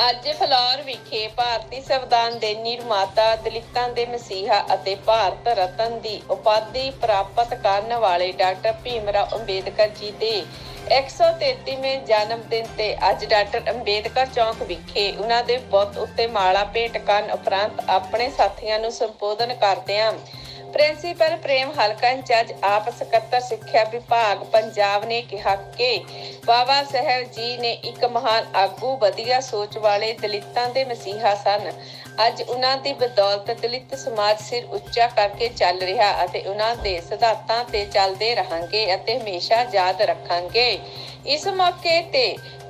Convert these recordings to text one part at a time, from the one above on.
ਅੱਜ ਫਲੌਰ ਵਿਖੇ ਭਾਰਤੀ ਸੰਵਿਧਾਨ ਦੇ ਨਿਰਮਾਤਾ, ਦਲਿਤਾਂ ਦੇ ਮਸੀਹਾ ਅਤੇ ਭਾਰਤ ਰਤਨ ਦੀ ਉਪਾਧੀ ਪ੍ਰਾਪਤ ਕਰਨ ਵਾਲੇ ਡਾਕਟਰ ਭੀਮਰਾਓ ਅੰਬੇਦਕਰ ਜੀ ਦੇ 133ਵੇਂ ਜਨਮ ਦਿਨ ਤੇ ਅੱਜ ਡਾਕਟਰ ਅੰਬੇਦਕਰ ਚੌਂਕ ਵਿਖੇ ਉਹਨਾਂ ਦੇ ਬੁੱਤ ਉੱਤੇ ਮਾਲਾ ਭੇਟ ਕਰਨ ਉਪਰੰਤ ਆਪਣੇ ਸਾਥੀਆਂ ਨੂੰ ਸੰਬੋਧਨ ਕਰਦਿਆਂ ਪ੍ਰਿੰਸੀਪਲ ਪ੍ਰੇਮ ਹਲਕਾ ਇੰਚਾਰਜ ਆਪ ਸਕੱਤਰ ਸਿੱਖਿਆ ਵਿਭਾਗ ਪੰਜਾਬ ਨੇ ਕਿਹਾ ਕਿ ਬਾਬਾ ਸਾਹਿਬ ਜੀ ਨੇ ਇੱਕ ਮਹਾਨ ਆਗੂ, ਵਧੀਆ ਸੋਚ ਵਾਲੇ ਦਲਿਤਾਂ ਦੇ ਮਸੀਹਾ ਸਨ। ਅੱਜ ਉਹਨਾਂ ਦੀ ਬਦੌਲਤ ਦਲਿਤ ਸਮਾਜ ਸਿਰ ਉੱਚਾ ਕਰਕੇ ਚੱਲ ਰਿਹਾ ਅਤੇ ਉਹਨਾਂ ਦੇ ਸਿਧਾਂਤਾਂ ਤੇ ਚੱਲਦੇ ਰਹਾਂਗੇ ਅਤੇ ਹਮੇਸ਼ਾ ਯਾਦ ਰੱਖਾਂਗੇ। ਇਸ ਮੌਕੇ ਤੇ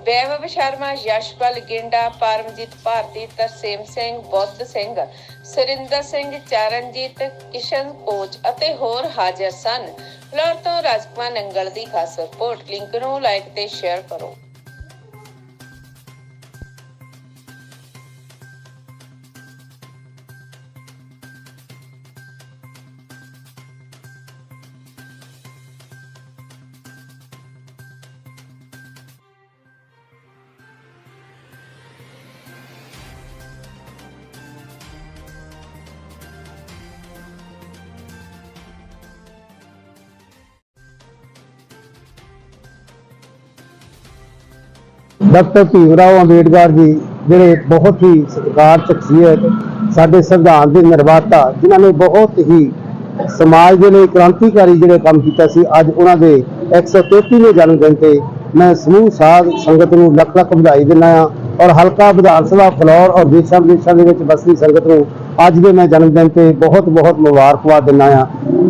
ਵੈਭਵ ਸ਼ਰਮਾ, ਯਸ਼ਪਾਲ ਗਿੰਡਾ, ਪਰਮਜੀਤ ਭਾਰਤੀ, ਤਰਸੇਮ ਸਿੰਘ, ਬੁੱਧ ਸਿੰਘ, ਸੁਰਿੰਦਰ ਸਿੰਘ, ਚਰਨਜੀਤ, ਕਿਸ਼ਨ ਕੋਚ ਅਤੇ ਹੋਰ ਹਾਜ਼ਰ ਸਨ। ਫਲੋਰ ਤੋਂ ਰਾਜਕੁਮਾਰ ਨੰਗਲ ਦੀ ਖਾਸ ਰਿਪੋਰਟ। ਲਿੰਕ ਨੂੰ ਲਾਈਕ ਤੇ ਸ਼ੇਅਰ ਕਰੋ। ਡਾਕਟਰ ਭੀਮਰਾਓ ਅੰਬੇਡਕਰ ਜੀ ਜਿਹੜੇ ਬਹੁਤ ਹੀ ਸਤਿਕਾਰ ਸ਼ਖਸੀਅਤ, ਸਾਡੇ ਸੰਵਿਧਾਨ ਦੇ ਨਿਰਮਾਤਾ ਜਿਨ੍ਹਾਂ ਨੇ ਬਹੁਤ ਹੀ ਸਮਾਜ ਦੇ ਲਈ ਕ੍ਰਾਂਤੀਕਾਰੀ ਜਿਹੜੇ ਕੰਮ ਕੀਤਾ ਸੀ, ਅੱਜ ਉਹਨਾਂ ਦੇ 133ਵੇਂ ਜਨਮ ਦਿਨ ਤੇ ਮੈਂ ਸਮੂਹ ਸਾਧ ਸੰਗਤ ਨੂੰ ਲੱਖ ਲੱਖ ਵਧਾਈ ਦਿੰਦਾ ਹਾਂ ਔਰ ਹਲਕਾ ਵਿਧਾਨ ਸਭਾ ਫਲੋਰ ਔਰ ਦੇਸ਼ਾਂ ਵਿਦੇਸ਼ਾਂ ਦੇ ਵਿੱਚ ਬਸਦੀ ਸੰਗਤ ਨੂੰ ਅੱਜ ਦੇ ਮੈਂ ਜਨਮ ਦਿਨ ਤੇ ਬਹੁਤ ਬਹੁਤ ਮੁਬਾਰਕਬਾਦ ਦਿੰਦਾ ਹਾਂ।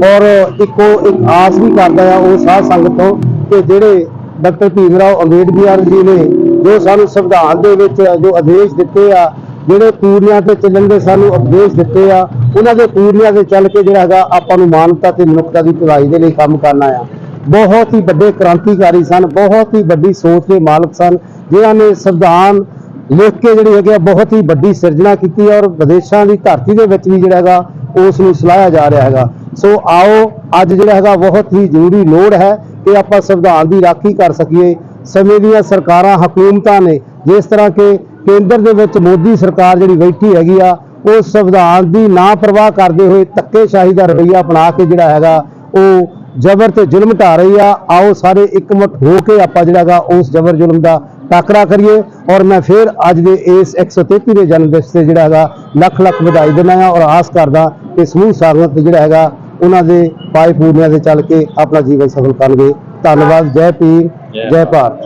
ਔਰ ਇੱਕੋ ਇੱਕ ਆਸ ਵੀ ਕਰਦਾ ਆ ਉਹ ਸਾਧ ਸੰਗਤ ਤੋਂ ਕਿ ਜਿਹੜੇ ਡਾਕਟਰ ਭੀਮਰਾਓ ਅੰਬੇਡਕਰ ਜੀ ਨੇ ਜੋ ਸਾਨੂੰ ਸੰਵਿਧਾਨ ਦੇ ਵਿੱਚ ਜੋ ਆਦੇਸ਼ ਦਿੱਤੇ ਆ, ਜਿਹੜੇ ਪੂਰੀਆਂ ਤੇ ਚੱਲਣ ਦੇ ਸਾਨੂੰ ਉਪਦੇਸ਼ ਦਿੱਤੇ ਆ, ਉਹਨਾਂ ਦੇ ਪੂਰੀਆਂ ਤੇ ਚੱਲ ਕੇ ਜਿਹੜਾ ਹੈਗਾ ਆਪਾਂ ਨੂੰ ਮਾਨਵਤਾ ਤੇ ਮਨੁੱਖਤਾ ਦੀ ਭਲਾਈ ਦੇ ਲਈ ਕੰਮ ਕਰਨਾ ਆ। ਬਹੁਤ ਹੀ ਵੱਡੇ ਕ੍ਰਾਂਤੀਕਾਰੀ ਸਨ, ਬਹੁਤ ਹੀ ਵੱਡੀ ਸੋਚ ਦੇ ਮਾਲਕ ਸਨ, ਜਿਨ੍ਹਾਂ ਨੇ ਸੰਵਿਧਾਨ ਲਿਖ ਕੇ ਜਿਹੜੀ ਹੈਗੀ ਆ, ਬਹੁਤ ਹੀ ਵੱਡੀ ਸਿਰਜਣਾ ਕੀਤੀ ਔਰ ਵਿਦੇਸ਼ਾਂ ਦੀ ਧਰਤੀ ਦੇ ਵਿੱਚ ਵੀ ਜਿਹੜਾ ਹੈਗਾ, ਉਸ ਨੂੰ ਸਲਾਹਿਆ ਜਾ ਰਿਹਾ ਹੈਗਾ। ਸੋ ਆਓ, ਅੱਜ ਜਿਹੜਾ ਹੈਗਾ, ਬਹੁਤ ਹੀ ਜ਼ਰੂਰੀ ਲੋੜ ਹੈ ਕਿ ਆਪਾਂ ਸੰਵਿਧਾਨ ਦੀ ਰਾਖੀ ਕਰ ਸਕੀਏ। ਸਮੇਂ ਦੀਆਂ ਸਰਕਾਰਾਂ, ਹਕੂਮਤਾਂ ਨੇ ਜਿਸ ਤਰ੍ਹਾਂ ਕਿ ਕੇਂਦਰ ਦੇ ਵਿੱਚ ਮੋਦੀ ਸਰਕਾਰ ਜਿਹੜੀ ਬੈਠੀ ਹੈਗੀ ਆ, ਉਹ ਸੰਵਿਧਾਨ ਦੀ ਨਾ ਪਰਵਾਹ ਕਰਦੇ ਹੋਏ ਧੱਕੇਸ਼ਾਹੀ ਦਾ ਰਵੱਈਆ ਅਪਣਾ ਕੇ ਜਿਹੜਾ ਹੈਗਾ, ਉਹ ਜ਼ਬਰ ਤੇ ਜ਼ੁਲਮ ਢਾ ਰਹੀ ਆ। ਆਓ ਸਾਰੇ ਇਕਮਠ ਹੋ ਕੇ ਆਪਾਂ ਜਿਹੜਾ ਹੈਗਾ, ਉਸ ਜ਼ਬਰ ਜ਼ੁਲਮ ਦਾ ਟਾਕਰਾ ਕਰੀਏ। ਔਰ ਮੈਂ ਫਿਰ ਅੱਜ ਦੇ ਇਸ 133ਵੇਂ ਜਨਮ ਦਿਵਸ ਤੇ ਜਿਹੜਾ ਹੈਗਾ, ਲੱਖ ਲੱਖ ਵਧਾਈ ਦਿੰਦਾ ਹਾਂ ਔਰ ਆਸ ਕਰਦਾ ਕਿ ਸਮੂਹ ਸਾਰਵਤ ਜਿਹੜਾ ਹੈਗਾ, ਉਹਨਾਂ ਦੇ ਪਾਏ ਪੂਰਨਿਆਂ ਤੇ ਚੱਲ ਕੇ ਆਪਣਾ ਜੀਵਨ ਸਫਲ ਕਰਨਗੇ। ਧੰਨਵਾਦ, ਜੈ ਪੀਰ ਜੈ ਭਾਰਤ।